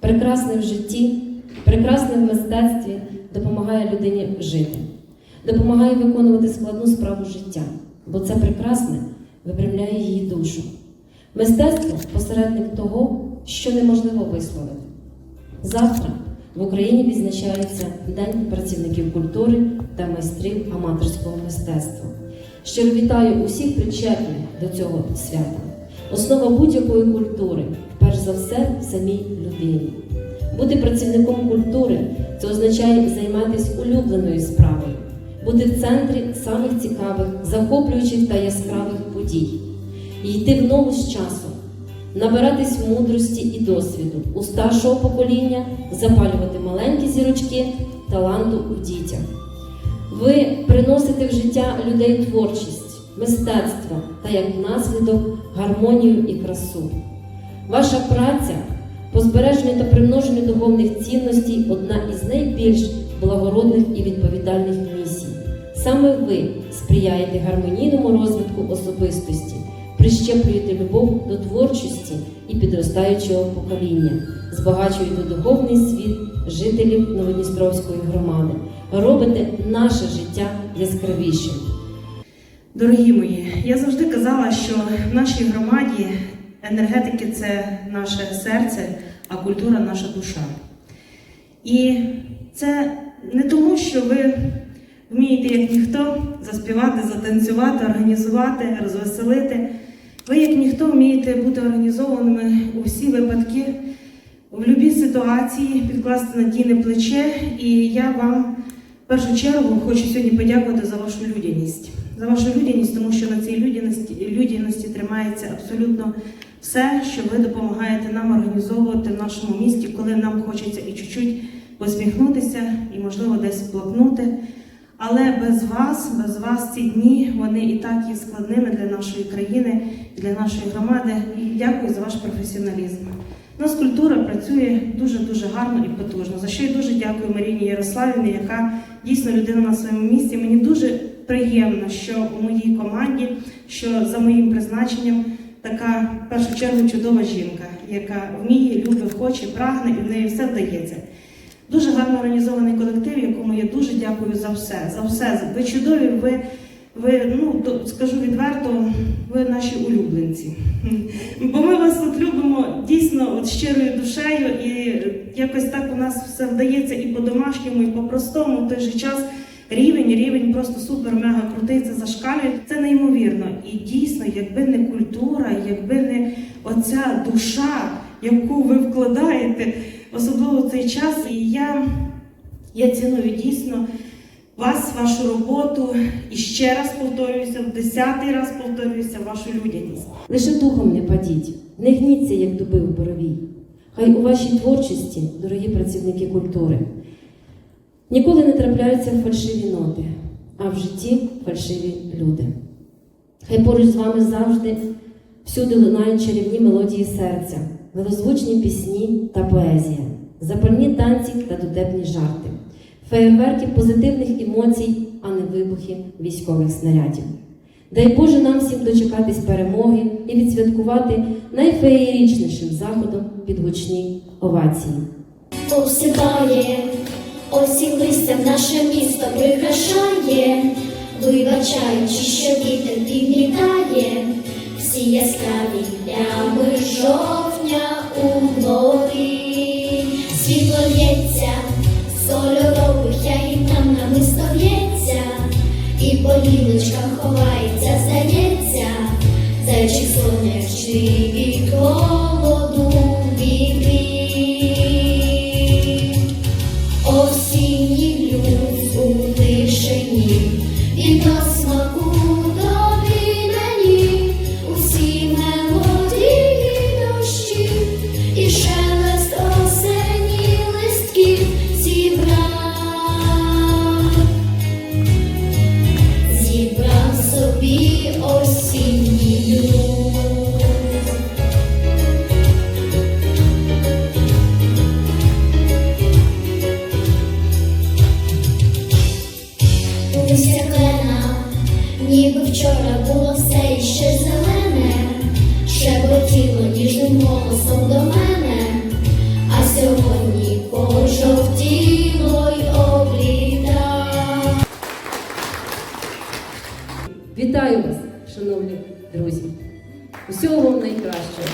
Прекрасне в житті, прекрасне в мистецтві допомагає людині жити, допомагає виконувати складну справу життя, бо це прекрасне випрямляє її душу. Мистецтво посередник того, що неможливо висловити. Завтра в Україні відзначається День працівників культури та майстрів аматорського мистецтва. Щиро вітаю усіх причетних до цього свята. Основа будь-якої культури, перш за все, в самій людині. Бути працівником культури це означає займатися улюбленою справою, бути в центрі самих цікавих, захоплюючих та яскравих подій, і йти в ногу з часом, набиратись мудрості і досвіду у старшого покоління, запалювати маленькі зірочки таланту у дітях. Ви приносите в життя людей творчість, мистецтво та як наслідок гармонію і красу. Ваша праця по збереженню та примноженню духовних цінностей одна із найбільш благородних і відповідальних місій. Саме ви сприяєте гармонійному розвитку особистості, прищеплюєте любов до творчості і підростаючого покоління, збагачуєте духовний світ жителів Новодністровської громади, робите наше життя яскравішим. Дорогі мої, я завжди казала, що в нашій громаді енергетики це наше серце, а культура наша душа. І це не тому, що ви вмієте, як ніхто, заспівати, затанцювати, організувати, розвеселити. Ви, як ніхто, вмієте бути організованими у всі випадки, в будь-якій ситуації, підкласти надійне плече. І я вам першу чергу хочу сьогодні подякувати за вашу людяність. За вашу людяність, тому що на цій людяності, людяності тримається абсолютно все, що ви допомагаєте нам організовувати в нашому місті, коли нам хочеться і чуть-чуть посміхнутися, і, можливо, десь плакнути. Але без вас, без вас ці дні вони і так є складними для нашої країни, для нашої громади. І дякую за ваш професіоналізм. У нас культура працює дуже дуже гарно і потужно. За що я дуже дякую Маріні Ярославівні, яка дійсно людина на своєму місці. Мені дуже приємно, що у моїй команді, що за моїм призначенням така в першу чергу чудова жінка, яка вміє, любить, хоче, прагне, і в неї все вдається. Дуже гарно організований колектив, якому я дуже дякую за все. За все. Ви чудові, ви, ви ну, скажу відверто, ви наші улюбленці. Бо ми вас от любимо дійсно от щирою душею, і якось так у нас все вдається і по-домашньому, і по-простому. В той же час рівень, рівень просто супер, мега крутий, це зашкалює. Це неймовірно. І дійсно, якби не культура, якби не оця душа, яку ви вкладаєте, особливо в цей час, і я, я ціную дійсно вас, вашу роботу і ще раз повторююся, в десятий раз повторююся, вашу людяність. Лише духом не падіть, не гніться, як дуби в боровій. Хай у вашій творчості, дорогі працівники культури, ніколи не трапляються фальшиві ноти, а в житті фальшиві люди. Хай поруч з вами завжди всюди лунають чарівні мелодії серця, милозвучні пісні та поезія, запальні танці та дотепні жарти, феєрверки позитивних емоцій, а не вибухи військових снарядів. Дай Боже нам всім дочекатись перемоги і відсвяткувати найфеєрічнішим заходом під гучні овації. Посипає, осінь листям наше місто прикрашає, вибачаючи, що вітер підмітає, всі яскраві плями жовтня по гілочках ховається, здається, зайчик сонячний від холоду вітрі. Вітаю вас, шановні друзі! Усього вам найкращого!